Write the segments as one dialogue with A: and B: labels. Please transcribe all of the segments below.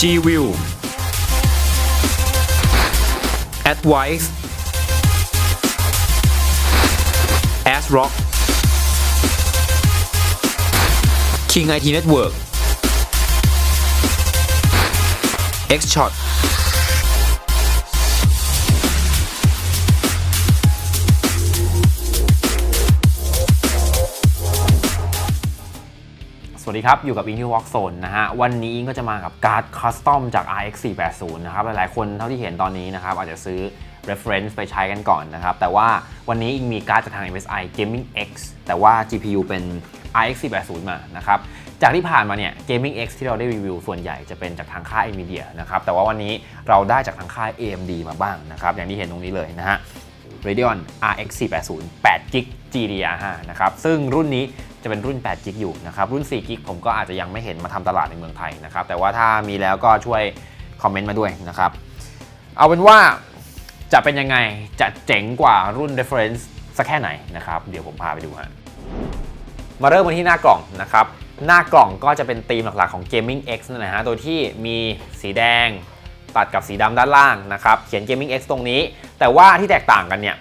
A: G-View Advice ASRock King IT Network. Xshot
B: สวัสดีครับ อยู่กับอิงที่ Walk Zone นะฮะ วันนี้อิงก็จะมากับการ์ดคัสตอมจาก RX 480นะครับ หลายๆคนเท่าที่เห็นตอนนี้นะครับ อาจจะซื้อ reference ไปใช้กันก่อนนะครับ แต่ว่าวันนี้อิงมีการ์ดจากทาง MSI Gaming X แต่ว่า GPU เป็น RX 480มานะครับ จากที่ผ่านมาเนี่ย Gaming X ที่เราได้รีวิวส่วนใหญ่จะเป็นจากทางค่าย Nvidia นะครับ แต่ว่าวันนี้เราได้จากทางค่าย AMD มาบ้างนะครับ อย่างที่เห็นตรงนี้เลยนะฮะ Radeon RX 480 8 g b GDDR5 นะครับ ซึ่งรุ่นนี้ จะเป็นรุ่น8 g b อยู่นะครับ รุ่น4 g b ผมก็อาจจะยังไม่เห็นมาทำตลาดในเมืองไทยนะครับ แต่ว่าถ้ามีแล้วก็ช่วยคอมเมนต์มาด้วยนะครับ เอาเป็นว่าจะเป็นยังไง จะเจ๋งกว่ารุ่น reference สักแค่ไหนนะครับ เดี๋ยวผมพาไปดูฮะมาเริ่มกันที่หน้ากล่องนะครับ หน้ากล่องก็จะเป็นธีมหลักๆของ Gaming X นั่นแหละฮะ โดยที่มีสีแดงตัดกับสีดำด้านล่างนะครับ เขียน Gaming X ตรงนี้ แต่ว่าที่แตกต่างกันเนี่ย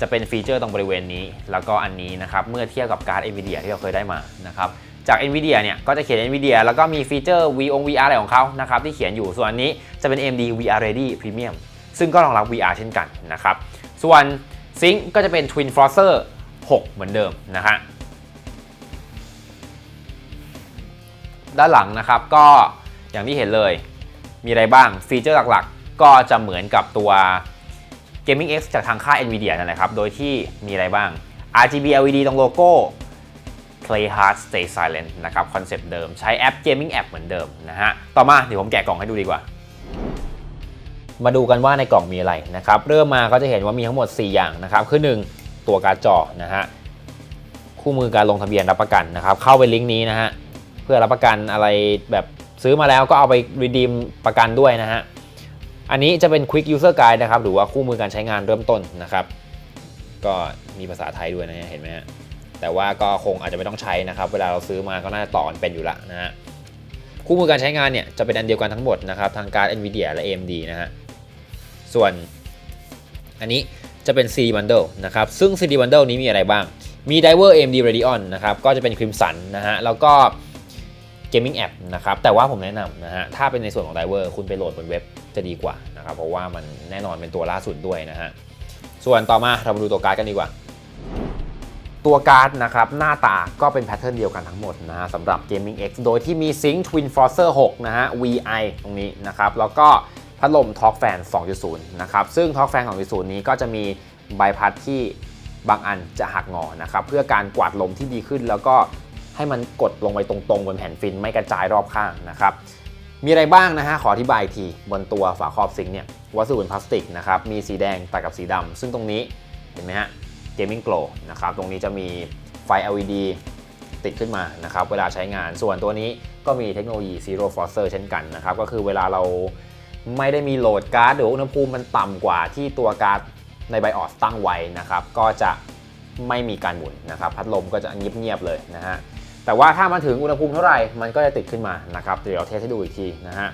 B: จะเป็นฟีเจอร์ตรงบริเวณนี้ แล้วก็อันนี้นะครับเมื่อเทียบกับการ์ด NVIDIA ที่เราเคยได้มานะครับจาก NVIDIA เนี่ยก็จะเขียน NVIDIA แล้วก็มีฟีเจอร์ V อง VR อะไรของเขานะครับที่เขียนอยู่ส่วนอันนี้จะเป็น AMD VR Ready Premium ซึ่งก็รองรับ VR เช่นกันนะครับส่วน Sync ก็จะเป็น Twin Forcer 6 เหมือนเดิมนะฮะด้านหลังนะครับก็อย่างที่เห็นเลยมีอะไรบ้างฟีเจอร์หลักๆ ก็จะเหมือนกับตัว Gaming X จากทางค่าย Nvidia นั่นแหละครับ โดยที่มีอะไรบ้าง RGB LED ตรงโลโก้ Play Hard Stay Silent นะครับคอนเซปต์เดิมใช้แอป Gaming App เหมือนเดิมนะฮะ ต่อมาเดี๋ยวผมแกะกล่องให้ดูดีกว่า มาดูกันว่าในกล่องมีอะไรนะครับ เริ่มมาก็จะเห็นว่ามีทั้งหมด 4 อย่างนะครับ คือ 1 ตัวการ์ดจอนะฮะ คู่มือการลงทะเบียนรับประกันนะครับ เข้าไปลิงก์นี้นะฮะ เพื่อรับประกันอะไรแบบซื้อมาแล้วก็เอาไปรีดีมประกันด้วยนะฮะ อันนี้จะเป็น Quick User Guide นะครับ หรือว่าคู่มือการใช้งานเริ่มต้นนะครับ ก็มีภาษาไทยด้วยนะเห็นไหมฮะแต่ว่าก็คงอาจจะไม่ต้องใช้นะครับ เวลาเราซื้อมาก็น่าจะต่อกันเป็นอยู่ละนะฮะคู่มือการใช้งานเนี่ยจะเป็นอันเดียวกันทั้งหมดนะครับทางการ NVIDIA และ AMD นะฮะส่วนอันนี้จะเป็น CD Bundle นะครับ ซึ่ง CD Bundle นี้มีอะไรบ้าง มี Diver AMD Radeon นะครับ ก็จะเป็น Crimson นะฮะ แล้วก็ Gaming App นะครับแต่ว่าผมแนะนำนะฮะถ้าเป็นในส่วนของ Driver คุณไปโหลดบนเว็บจะดีกว่านะครับเพราะว่ามันแน่นอนเป็นตัวล่าสุดด้วยนะฮะส่วนต่อมาเรามาดูตัวการ์ดกันดีกว่า ตัวการ์ดนะครับหน้าตาก็เป็นแพทเทิร์นเดียวกันทั้งหมดนะฮะสำหรับ Gaming X โดยที่มี Sync Twin Forcer 6นะฮะ VI ตรงนี้นะครับแล้วก็พัดลม Torque Fan 2.0 นะครับซึ่ง Torque Fan 2.0 นี้ก็จะมีใบพัดที่บางอันจะหักงอนะครับเพื่อการกวาดลมที่ดีขึ้นแล้วก็ ให้มันกดลงไปตรงๆบนแผ่นฟินไม่กระจายรอบข้างนะครับมีอะไรบ้างนะฮะขออธิบายทีบนตัวฝาครอบซิงค์เนี่ยวัสดุเป็นพลาสติกนะครับมีสีแดงตัดกับสีดำซึ่งตรงนี้เห็นไหมฮะ Gaming Glow นะครับตรงนี้จะมีไฟ LED ติดขึ้นมานะครับเวลาใช้งานส่วนตัวนี้ก็มีเทคโนโลยี Zero Forcer เช่นกันนะครับก็คือเวลาเราไม่ได้มีโหลดการ์ดหรืออุณหภูมิมันต่ำกว่าที่ตัวการ์ดในไบออสตั้งไว้นะครับก็จะไม่มีการหมุนนะครับพัดลมก็จะเงียบๆเลยนะฮะ แต่ว่าถ้ามาถึงอุณหภูมิเท่าไหร่ มันก็จะติดขึ้นมานะครับ เดี๋ยวเราเทสให้ดูอีกทีนะฮะ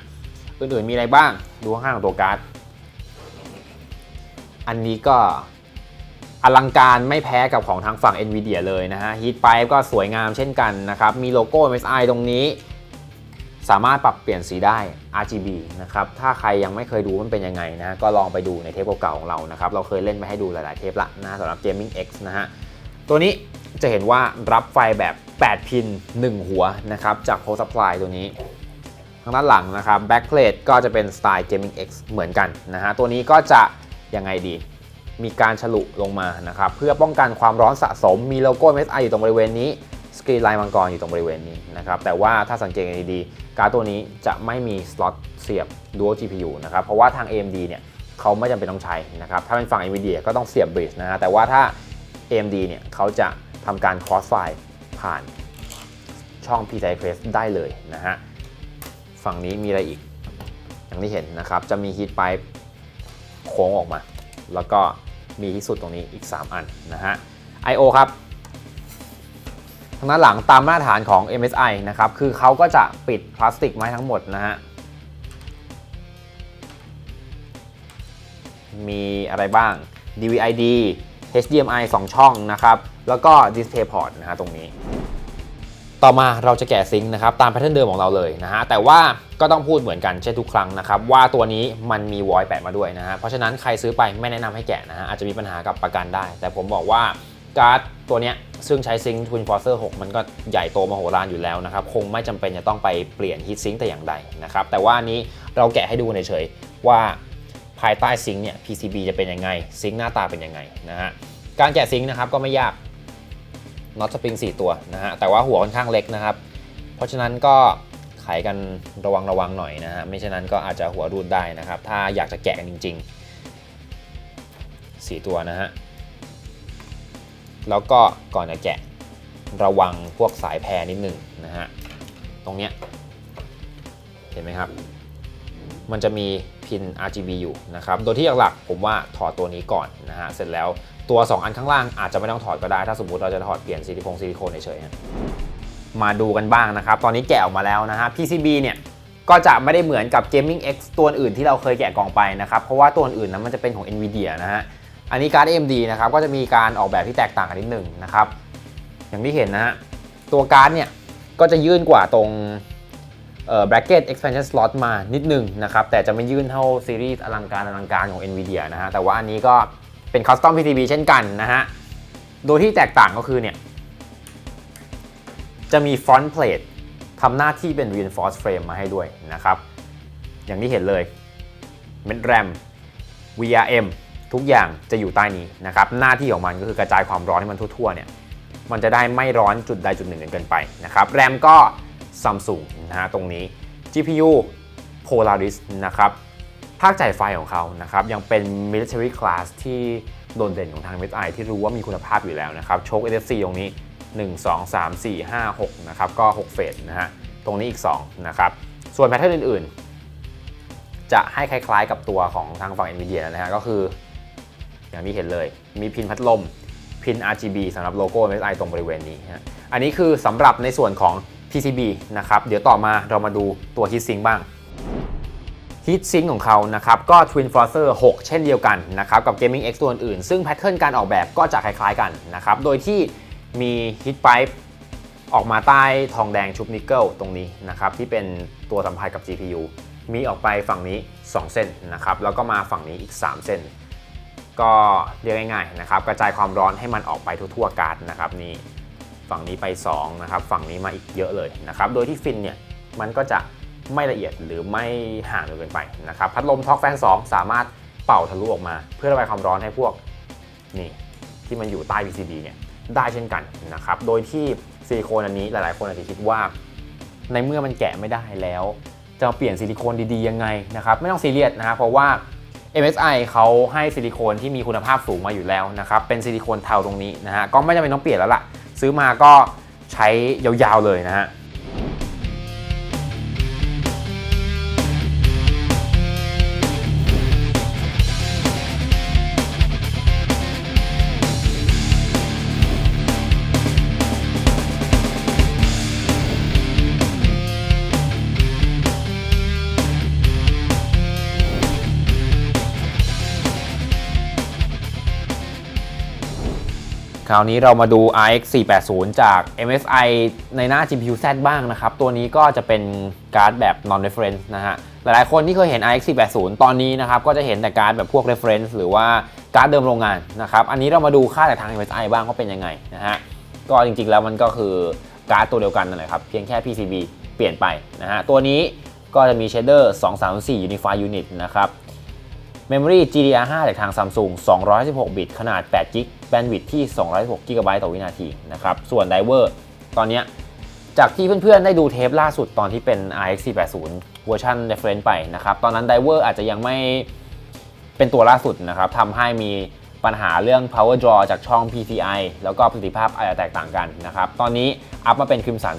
B: อื่นๆมีอะไรบ้าง ดูข้างๆของตัวการ์ด อันนี้ก็อลังการไม่แพ้กับของทางฝั่ง NVIDIA เลยนะฮะ Heat Pipe ก็สวยงามเช่นกันนะครับ มีโลโก้ MSI ตรงนี้ สามารถปรับเปลี่ยนสีได้ RGB นะครับ ถ้าใครยังไม่เคยดูมันเป็นยังไงนะ ก็ลองไปดูในเทปเก่าๆของเรานะครับ เราเคยเล่นไปให้ดูหลายๆเทปละนะสำหรับ Gaming X นะฮะ ตัวนี้จะเห็นว่ารับไฟแบบ 8 พิน 1 หัวนะครับจาก Power Supply ตัวนี้ทางด้านหลังนะครับ Backplate ก็จะเป็นสไตล์ Gaming X เหมือนกันนะฮะตัวนี้ก็จะยังไงดีมีการฉลุลงมานะครับเพื่อป้องกันความร้อนสะสมมีโลโก้ MSI อยู่ตรงบริเวณนี้สกรีนลายมังกรอยู่ตรงบริเวณนี้นะครับแต่ว่าถ้าสังเกตดีๆ การ์ดตัวนี้จะไม่มีสล็อตเสียบ Dual GPU นะครับเพราะว่าทาง AMD เนี่ยเขาไม่จำเป็นต้องใช้นะครับถ้าเป็นฝั่ง NVIDIA ก็ต้องเสียบ Bridge นะฮะแต่ว่าถ้า AMD เนี่ยเขาจะทำการ cross file ่านช่อง PCI Press ได้เลยนะฮะ ฝั่งนี้มีอะไรอีก อย่างที่เห็นนะครับ จะมี heat pipe โค้งออกมา แล้วก็มีที่สุดตรงนี้อีก 3 อันนะฮะ I.O. ครับ ทางด้านหลังตามมาตรฐานของ MSI นะครับ คือเขาก็จะปิดพลาสติกไม้ทั้งหมดนะฮะ มีอะไรบ้าง DVI-D HDMI 2 ช่องนะครับ แล้วก็ DisplayPort นะฮะตรงนี้ ต่อมาเราจะแกะซิงค์นะครับตามแพทเทิร์นเดิมของเราเลยนะฮะแต่ว่าก็ต้องพูดเหมือนกันเช่นทุกครั้งนะครับว่าตัวนี้มันมีวอยแปะมาด้วยนะฮะเพราะฉะนั้นใครซื้อไปไม่แนะนำให้แกะนะฮะอาจจะมีปัญหากับประกันได้ แต่ผมบอกว่าการ์ดตัวเนี้ยซึ่งใช้ซิงค์ Twin Forcer 6มันก็ใหญ่โตมโหฬารอยู่แล้วนะครับ คงไม่จำเป็นจะต้องไปเปลี่ยนฮีทซิงค์แต่อย่างใดนะครับ แต่ว่าอันนี้เราแกะให้ดูเฉยๆว่าภายใต้ซิงค์เนี่ย PCB จะเป็นยังไงซิงค์หน้าตาเป็นยังไงนะฮะการแกะซิงค์นะครับก็ไม่ยาก น็อตสปริง 4 ตัวนะฮะ แต่ว่าหัวค่อนข้างเล็กนะครับ เพราะฉะนั้นก็ไขกันระวังระวังหน่อยนะฮะ ไม่ฉะนั้นก็อาจจะหัวรูดได้นะครับ ถ้าอยากจะแกะกันจริง ๆ 4 ตัวนะฮะ แล้วก็ก่อนจะแกะระวังพวกสายแพรนิดหนึ่งนะฮะ ตรงเนี้ย เห็นไหมครับ มันจะมีพิน RGB อยู่นะครับ โดยที่หลักๆผมว่าถอดตัวนี้ก่อนนะฮะ เสร็จแล้วตัว 2 อันข้างล่างอาจจะไม่ต้องถอดก็ได้ ถ้าสมมติเราจะถอดเปลี่ยนซิลิโคนซิลิโคนเฉยๆมาดูกันบ้างนะครับ ตอนนี้แกะออกมาแล้วนะฮะ PCB เนี่ยก็จะไม่ได้เหมือนกับ Gaming X ตัวอื่นที่เราเคยแกะกล่องไปนะครับ เพราะว่าตัวอื่นนั้นมันจะเป็นของ NVIDIA นะฮะ อันนี้การ์ด AMD นะครับ ก็จะมีการออกแบบที่แตกต่างกันนิดหนึ่งนะครับ อย่างที่เห็นนะฮะ ตัวการ์ดเนี่ย ก็จะยื่นกว่าตรง bracket expansion slot มานิดหนึงนะครับ แต่จะไม่ยื่นเท่าซีรีส์อลังการอลังการของ NVIDIA นะฮะ แต่ว่าอันนี้ก็เป็น custom PCB เช่นกันนะฮะ โดยที่แตกต่างก็คือเนี่ย จะมี front plate ทำหน้าที่เป็น reinforced frame มาให้ด้วยนะครับ อย่างที่เห็นเลย เม็ดแรม VRM ทุกอย่างจะอยู่ใต้นี้นะครับ หน้าที่ของมันก็คือกระจายความร้อนให้มันทั่วๆเนี่ย มันจะได้ไม่ร้อนจุดใดจุดหนึ่งจนเกินไปนะครับ แรมก็ Samsung นะฮะตรงนี้ GPU Polaris นะครับภาคจ่ายไฟของเขานะครับยังเป็น military class ที่โดดเด่นของทาง MSI ที่รู้ว่ามีคุณภาพอยู่แล้วนะครับโชค NFC ตรงนี้ 1 2 3 4 5 6นะครับก็ 6 เฟสนะฮะตรงนี้อีก 2 นะครับ ส่วนแพทเทิร์นอื่นๆ จะให้คล้ายๆกับตัวของทางฝั่ง NVIDIA นะฮะก็คือ อย่างที่เห็นเลยมีพินพัดลมพิน RGB สำหรับโลโก้ MSI ตรงบริเวณนี้ฮะอันนี้คือสำหรับในส่วนของ PCB นะครับ เดี๋ยวต่อมาเรามาดูตัว Heatsink บ้าง Heatsink ของเขานะครับ ก็ Twin Forcer 6 เช่นเดียวกันนะครับ กับ Gaming X ตัวอื่น ซึ่งแพทเทิร์นการออกแบบก็จะคล้ายๆกันนะครับ โดยที่มี Heat Pipe ออกมาใต้ทองแดงชุบนิกเกิลตรงนี้นะครับ ที่เป็นตัวสัมพันธ์กับ GPU มีออกไปฝั่งนี้ 2 เส้นนะครับ แล้วก็มาฝั่งนี้อีก 3 เส้น ก็เรียกง่ายๆนะครับ กระจายความร้อนให้มันออกไปทั่วๆการ์ดนะครับนี่ ฝั่งนี้ไป2นะครับฝั่งนี้มาอีกเยอะเลยนะครับโดยที่ฟินเนี่ยมันก็จะไม่ละเอียดหรือไม่ห่างจนเกินไปนะครับพัดลมท็อกแฟน2 สามารถเป่าทะลุออกมา เพื่อระบายความร้อนให้พวกนี่ที่มันอยู่ใต้ PCB เนี่ยได้เช่นกันนะครับโดยที่ซิลิโคนอันนี้หลายๆ คนอาจจะคิดว่า ในเมื่อมันแกะไม่ได้แล้ว จะเปลี่ยนซิลิโคนดีๆยังไงนะครับไม่ต้องซีเรียสนะครับเพราะว่า MSI เขาให้ซิลิโคนที่มีคุณภาพสูงมาอยู่แล้วนะครับเป็นซิลิโคนเทาตรงนี้นะฮะก็ไม่จำเป็นต้องเปลี่ยนแล้วล่ะ ซื้อมาก็ใช้ยาวๆเลยนะฮะ คราวนี้เรามาดู RX 480 จาก MSI ในหน้า GPU Z บ้างนะครับ ตัวนี้ก็จะเป็นการ์ดแบบ non reference นะฮะ หลายๆคนที่เคยเห็น RX 480 ตอนนี้นะครับ ก็จะเห็นแต่การ์ดแบบพวก reference หรือว่าการ์ดเดิมโรงงานนะครับ อันนี้เรามาดูค่าจากทาง MSI บ้างว่าเป็นยังไงนะฮะ ก็จริงๆแล้วมันก็คือการ์ดตัวเดียวกันนั่นแหละครับ เพียงแค่ PCB เปลี่ยนไปนะฮะ ตัวนี้ก็จะมี shader 234 Unify Unit นะครับ Memory GDDR5 จากทาง Samsung 216 บิต ขนาด8 g b แบนด์วิดที่216 g b ต่อวินาทีนะครับ ส่วนไดเวอร์ตอนนี้จากที่เพื่อนๆ ได้ดูเทปล่าสุดตอนที่เป็น RX 480เวอร์ชัน reference ไปนะครับ ตอนนั้นไดเวอร์อาจจะยังไม่เป็นตัวล่าสุดนะครับทำให้มีปัญหาเรื่อง power draw จากช่อง PCI แล้วก็ประสิทธิภาพอาจจะแตกต่างกันนะครับ ตอนนี้อัพมาเป็น Crimson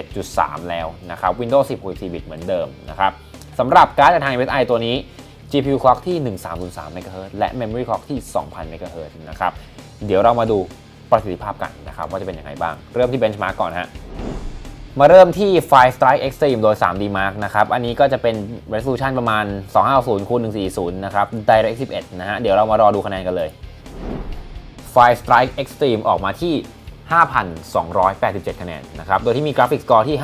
B: 16.7.3 แล้วนะครับ Windows 10 64 บิตเหมือนเดิมนะครับสำหรับการ์ดจากทาง MSI ตัวนี้ GPU clock ที่ 1303 MHz และ Memory clock ที่ 2000 MHz นะครับ เดี๋ยวเรามาดูประสิทธิภาพกันนะครับ ว่าจะเป็นยังไงบ้าง เริ่มที่ benchmark ก่อนฮะมาเริ่มที่ Fire Strike Extreme โดย 3D Mark นะครับ อันนี้ก็จะเป็น resolution ประมาณ 250คูณ140 นะครับ Direct 11 นะฮะ เดี๋ยวเรามารอดูคะแนนกันเลย Fire Strike Extreme ออกมาที่ 5,287 คะแนนนะครับ โดยที่มีกราฟิกสกอร์ที่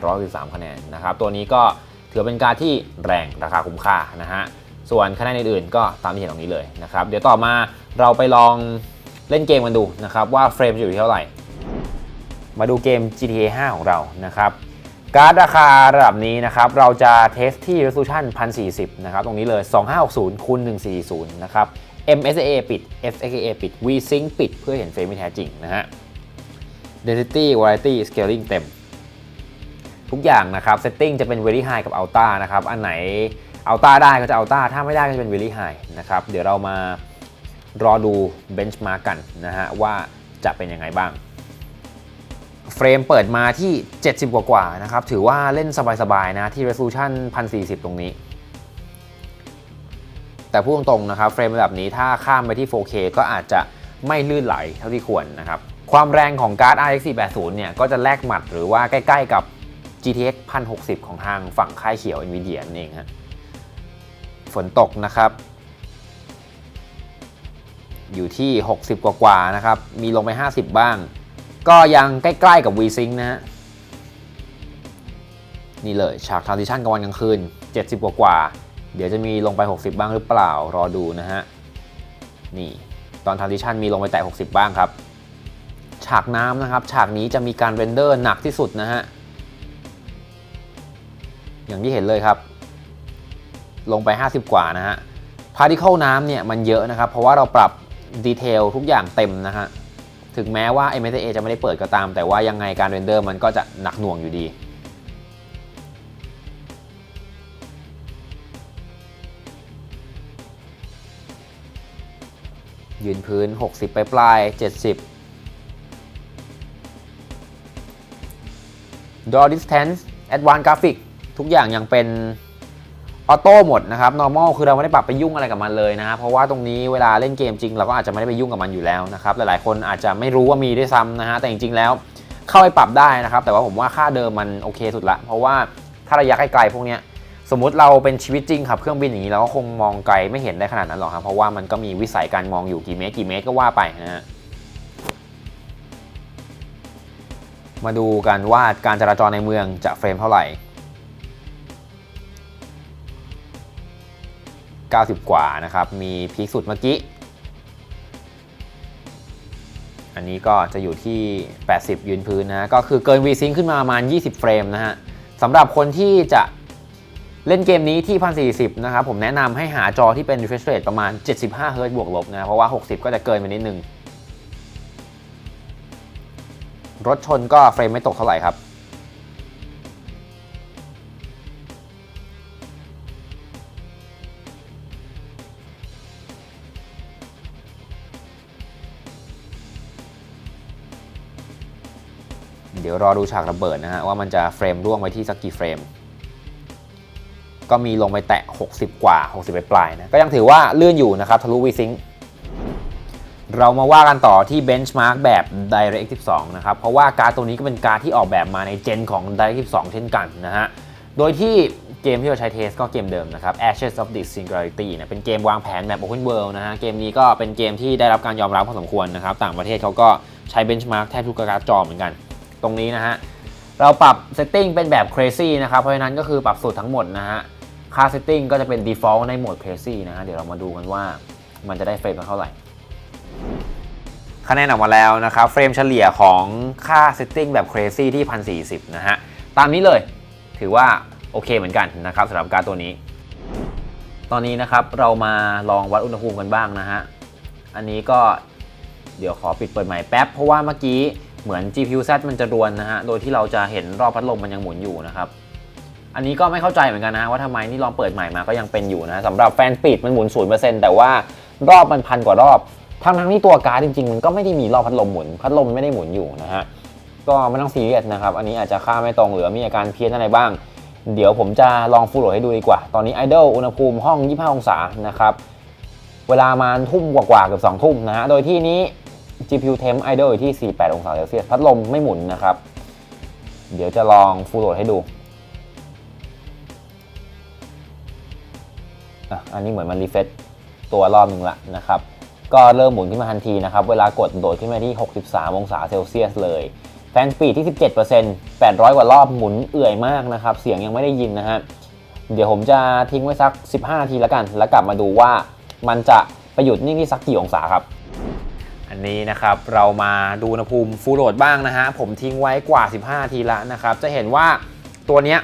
B: 5,813 คะแนนนะครับ ตัวนี้ก็ถือเป็นการที่แรงราคาคุ้มค่านะฮะ ส่วนคะแนนอื่นๆ ก็ตามที่เห็นตรงนี้เลยนะครับ เดี๋ยวต่อมาเราไปลองเล่นเกมกันดูนะครับว่าเฟรมจะอยู่ที่เท่าไหร่ มาดูเกม GTA 5 ของเรานะครับการ์ดราคาระดับนี้นะครับเราจะเทสที่ resolution 1040 นะครับตรงนี้เลย 2560คูณ140นะครับ MSA ปิด FXA ปิด VSync ปิดเพื่อเห็นเฟรมที่แท้จริงนะฮะ Density Variety Scaling เต็ม ทุกอย่างนะครับ Setting จะเป็น Very High กับ Ultra นะครับ อันไหน Ultra ได้ก็จะ Ultra ถ้าไม่ได้ก็จะเป็น Very High นะครับ เดี๋ยวเรามารอดู Benchmark กันนะฮะว่าจะเป็นยังไงบ้าง เฟรมเปิดมาที่ 70 กว่าๆนะครับ ถือว่าเล่นสบาย ๆ นะที่ resolution 1040 ตรงนี้ แต่พูดตรงๆนะครับเฟรมระดับนี้ถ้าข้ามไปที่ 4K ก็อาจจะไม่ลื่นไหลเท่าที่ควรนะครับ ความแรงของการ์ด RX 480เนี่ยก็จะแลกหมัดหรือว่าใกล้ ๆ กับ GTX 1060 ของทางฝั่งค่ายเขียว NVIDIA นั่นเองฮะ ฝนตกนะครับ อยู่ที่ 60 กว่าๆนะครับ มีลงไป 50 บ้าง ก็ยังใกล้ๆกับ VSync นะฮะนี่เลยฉาก transition กลางวันกลางคืน 70กว่ากว่าๆเดี๋ยวจะมีลงไป 60 บ้างหรือเปล่ารอดูนะฮะนี่ตอน transition มีลงไปแตะ 60 บ้างครับ ฉากน้ำนะครับ ฉากนี้จะมีการเรนเดอร์หนักที่สุดนะฮะอย่างที่เห็นเลยครับ ลงไป 50 กว่านะฮะ particle น้ำเนี่ยมันเยอะนะครับ เพราะว่าเราปรับดีเทลทุกอย่างเต็มนะฮะถึงแม้ว่า MSA จะไม่ได้เปิดก็ตาม แต่ว่ายังไงการเรนเดอร์มันก็จะหนักหน่วงอยู่ดียืนพื้น 60 ไปปลาย 70 Draw Distance Advanced Graphic ทุกอย่างยังเป็น ออโต้หมดนะครับ normal คือเราไม่ได้ปรับไปยุ่งอะไรกับมันเลยนะ เพราะว่าตรงนี้เวลาเล่นเกมจริงเราก็อาจจะไม่ได้ไปยุ่งกับมันอยู่แล้วนะครับ หลายๆ คนอาจจะไม่รู้ว่ามีด้วยซ้ำนะฮะ แต่จริงๆ แล้วเข้าไปปรับได้นะครับ แต่ว่าผมว่าค่าเดิมมันโอเคสุดละ เพราะว่าถ้าระยะไกลๆพวกนี้สมมุติเราเป็นชีวิตจริงขับเครื่องบินอย่างนี้เราก็คงมองไกลไม่เห็นได้ขนาดนั้นหรอกครับ เพราะว่ามันก็มีวิสัยการมองอยู่กี่เมตรกี่เมตรก็ว่าไปนะฮะมาดูกันว่าการจราจรในเมืองจะเฟรมเท่าไหร่ 90 กว่านะครับ มีพีคสุดเมื่อกี้ อันนี้ก็จะอยู่ที่ 80 ยืนพื้นนะก็คือเกิน VSync ขึ้นมาประมาณ 20 เฟรมนะฮะสำหรับคนที่จะเล่นเกมนี้ที่ 1040 นะครับ ผมแนะนำให้หาจอที่เป็น refresh rate ประมาณ 75 Hz บวกลบนะ เพราะว่า 60 ก็จะเกินไปนิดนึง รถชนก็เฟรมไม่ตกเท่าไหร่ครับ ดี๋ยวรอดูฉากระเบิดนะฮะว่ามันจะเฟรมร่วงไว้ที่สักกี่เฟรม ก็มีลงไปแตะ 60 กว่า 60ไปปลายนะ ก็ยังถือว่าเลื่อนอยู่นะครับทะลุ VSync เรามาว่ากันต่อที่ Benchmark แบบ DirectX 12 นะครับ เพราะว่าการตัวนี้ก็เป็นการที่ออกแบบมาในเจนของ DirectX 12 เช่นกันนะฮะ โดยที่เกมที่เราใช้เทสก็เกมเดิมนะครับ Ashes of the Singularity นะเป็นเกมวางแผนแบบ Open World นะฮะ เกมนี้ก็เป็นเกมที่ได้รับการยอมรับพอสมควรนะครับ ต่างประเทศเขาก็ใช้ Benchmark แทบทุกการ์ดจอเหมือนกัน ตรงนี้นะฮะ เราปรับ Setting เป็นแบบ Crazy นะครับ เพราะฉะนั้นก็คือปรับสูตรทั้งหมดนะฮะ ค่า Setting ก็จะเป็น Default ในโหมด Crazy นะฮะ เดี๋ยวเรามาดูกันว่ามันจะได้เฟรมเท่าไหร่ คะแนนออกมาแล้วนะครับ เฟรมเฉลี่ยของค่า Setting แบบ Crazy ที่ 1040 นะฮะ ตามนี้เลย ถือว่าโอเคเหมือนกันนะครับสำหรับการตัวนี้ ตอนนี้นะครับเรามาลองวัดอุณหภูมิกันบ้างนะฮะ อันนี้ก็เดี๋ยวขอปิดเปิดใหม่แป๊บเพราะว่าเมื่อกี้ เหมือน GPU Z มันจะรวนนะฮะ โดยที่เราจะเห็นรอบพัดลมมันยังหมุนอยู่นะครับ อันนี้ก็ไม่เข้าใจเหมือนกันนะว่าทำไมนี่ลองเปิดใหม่มาก็ยังเป็นอยู่นะสำหรับแฟนปิดมันหมุน 0%แต่ว่ารอบมันพันกว่ารอบทั้งทั้งที่ตัวการ์ดจริงๆ มันก็ไม่ได้มีรอบพัดลมหมุน พัดลมไม่ได้หมุนอยู่นะฮะ ก็ไม่ต้องซีเรียสนะครับ อันนี้อาจจะค่าไม่ตรงหรือมีอาการเพี้ยนอะไรบ้าง เดี๋ยวผมจะลองฟูลโหลดให้ดูดีกว่า ตอนนี้ไอดอลอุณหภูมิห้อง 25 องศานะครับ เวลามาทุ่มกว่าๆเกือบ2ทุ่มนะฮะ โดยที่นี้ GPU Temp Idle อยู่ที่ 48 องศาเซลเซียส พัดลมไม่หมุนนะครับ เดี๋ยวจะลองฟูลโหลดให้ดูอะอันนี้เหมือนมันรีเฟซตัวรอบหนึ่งละนะครับ ก็เริ่มหมุนขึ้นมาทันทีนะครับ เวลากดโดดขึ้นมาที่ 63 องศาเซลเซียสเลย แฟนสปีดที่ 17% 800 กว่ารอบหมุนเอื่อยมากนะครับ เสียงยังไม่ได้ยินนะฮะ เดี๋ยวผมจะทิ้งไว้สัก 15 นาทีแล้วกัน แล้วกลับมาดูว่ามันจะไปหยุดนิ่งที่สักกี่องศาครับ อันนี้นะครับเรามาดูอุณหภูมิฟูลโหลดบ้างนะฮะผมทิ้งไว้กว่า 15นาทีล้วนะครับ จะเห็นว่าตัวเนี้ย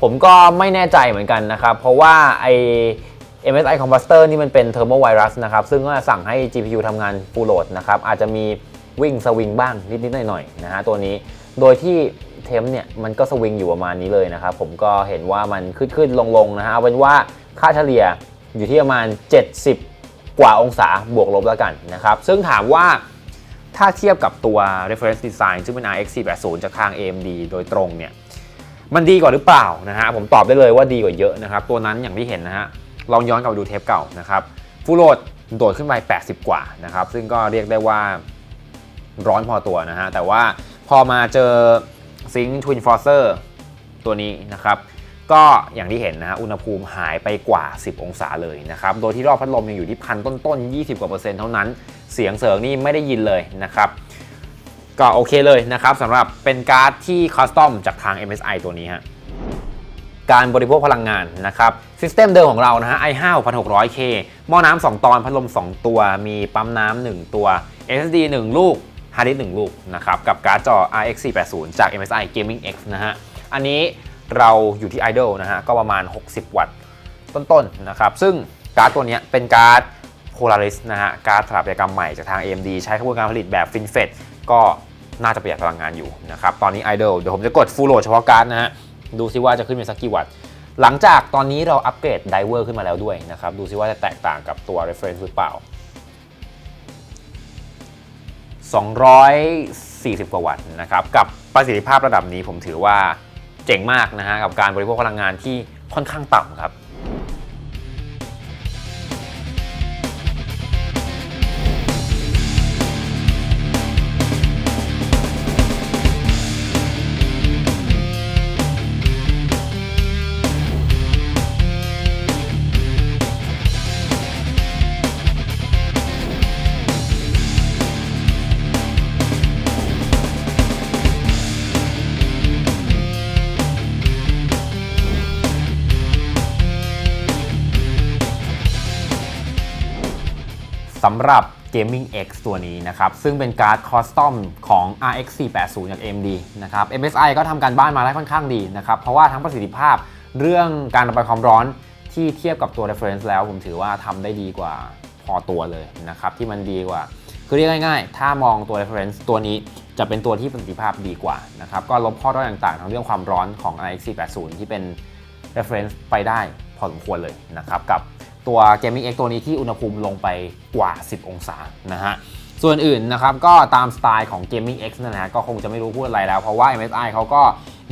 B: ผมก็ไม่แน่ใจเหมือนกันนะครับ เพราะว่าไอ MSI Combustor นี่มันเป็น Thermal Virus นะครับ ซึ่งก็สั่งให้ GPU ทำงาน full load นะครับ อาจจะมีวิ่งสวิงบ้างนิด ๆ หน่อย ๆ นะฮะตัวนี้ โดยที่เทมเนี่ย มันก็สวิงอยู่ประมาณนี้เลยนะครับ ผมก็เห็นว่ามันขึ้นขึ้นลงลง ๆ นะฮะ เอาเป็นว่าค่าเฉลี่ยอยู่ที่ประมาณ 70 กว่าองศาบวกลบแล้วกันนะครับ ซึ่งถามว่าถ้าเทียบกับตัว reference design ซึ่งเป็น RX 480จากทาง AMD โดยตรงเนี่ย มันดีกว่าหรือเปล่านะฮะ ผมตอบได้เลยว่าดีกว่าเยอะนะครับ ตัวนั้นอย่างที่เห็นนะฮะ ลองย้อนกลับไปดูเทปเก่านะครับฟูลโหลดโดดขึ้นไป 80 กว่านะครับ ซึ่งก็เรียกได้ว่าร้อนพอตัวนะฮะ แต่ว่าพอมาเจอซิง Twin Forcer ตัวนี้นะครับ ก็อย่างที่เห็นนะฮะอุณหภูมิหายไปกว่า 10 องศาเลยนะครับ โดยที่รอบพัดลมยังอยู่ที่พันต้นๆ 20 กว่าเปอร์เซ็นต์เท่านั้น เสียงเสริงนี่ไม่ได้ยินเลยนะครับ ก็โอเคเลยนะครับสำหรับเป็นการ์ดที่คัสตอมจากทาง MSI ตัวนี้ฮะการบริโภคพลังงานนะครับซิสเต็มเดิมของเรานะฮะ i5 6600K หม้อน้ำ2ตอน พัดลม 2 ตัว มีปั๊มน้ำ1ตัว SSD 1 ลูกฮาร์ดดิสก์1ลูกนะครับ กับการ์ดจอ RX 480จาก MSI Gaming X นะฮะ อันนี้ เราอยู่ที่ Idle นะฮะก็ประมาณ 60 วัตต์ต้นๆนะครับซึ่งการ์ดตัวนี้เป็นการ์ด Polaris นะฮะการ์ดสถาปัตยกรรมใหม่จากทาง AMD ใช้กระบวนการผลิตแบบ FinFET ก็น่าจะประหยัดพลังงานอยู่นะครับตอนนี้ Idle เดี๋ยวผมจะกด Full Load เฉพาะการ์ดนะฮะดูซิว่าจะขึ้นเป็นสักกี่วัตต์หลังจากตอนนี้เราอัปเกรดไดเวอร์ขึ้นมาแล้วด้วยนะครับดูซิว่าจะแตกต่างกับตัว reference หรือเปล่า 240 กว่าวัตต์นะครับกับประสิทธิภาพระดับนี้ผมถือว่า เจ๋งมากนะฮะกับการบริโภคพลังงานที่ค่อนข้างต่ำครับ สำหรับ Gaming X ตัวนี้นะครับ ซึ่งเป็นการ์ดคอสตอมของ RX 480จาก AMD นะครับ MSI ก็ทำการบ้านมาได้ค่อนข้างดีนะครับ เพราะว่าทั้งประสิทธิภาพเรื่องการระบายความร้อนที่เทียบกับตัว reference แล้วผมถือว่าทำได้ดีกว่าพอตัวเลยนะครับ ที่มันดีกว่า คือเรียกง่ายๆ ถ้ามองตัว reference ตัวนี้จะเป็นตัวที่ประสิทธิภาพดีกว่านะครับก็ลบข้อด้อยต่างๆ ทั้งเรื่องความร้อนของ RX 480ที่เป็น reference ไปได้พอสมควรเลยนะครับกับ ตัว Gaming X ตัวนี้ที่อุณหภูมิลงไปกว่า 10 องศานะฮะส่วนอื่นนะครับก็ตามสไตล์ของ Gaming X นะฮะก็คงจะไม่รู้พูดอะไรแล้ว เพราะว่า MSI เขาก็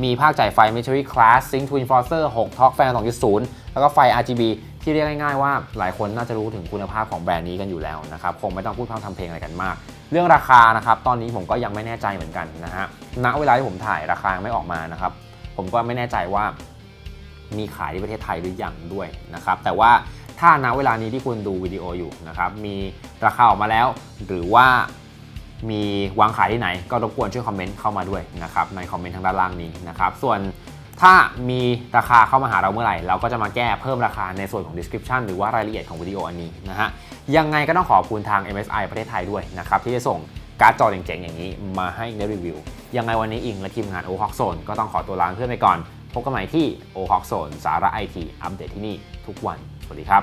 B: มีภาคจ่ายไฟ Military Class Sync Twin Forcer 6 Torque Fan 2.0 แล้วก็ไฟ RGB ที่เรียกง่ายๆว่าหลายคนน่าจะรู้ถึงคุณภาพของแบรนด์นี้กันอยู่แล้วนะครับคงไม่ต้องพูดพร่ำทำเพลงอะไรกันมาก เรื่องราคานะครับตอนนี้ผมก็ยังไม่แน่ใจเหมือนกันนะฮะณเวลาที่ผมถ่ายราคายังไม่ออกมานะครับผมก็ไม่แน่ใจว่ามีขายที่ประเทศไทยหรือยังด้วยนะครับแต่ว่า ถ้าณเวลานี้ที่คุณดูวิดีโออยู่นะครับมีราคาออกมาแล้ว หรือว่ามีวางขายที่ไหน ก็รบกวนช่วยคอมเมนต์เข้ามาด้วยนะครับในคอมเมนต์ทางด้านล่างนี้นะครับส่วนถ้ามีราคาเข้ามาหาเราเมื่อไหร่ เราก็จะมาแก้เพิ่มราคาในส่วนของ description หรือว่ารายละเอียดของวิดีโออันนี้นะฮะยังไงก็ต้องขอบคุณทาง MSI ประเทศไทยด้วยนะครับที่ได้ส่งการ์ดจอเจ๋งๆ อย่างนี้มาให้ในรีวิว ยังไงวันนี้อิงและทีมงาน o h o k Zone ก็ต้องขอตัวลาเพื่อนไปก่อน พบกันใหม่ที่ o h o k Zone สาระไอทีอัปเดตที่นี่ทุกวัน สวัสดีครับ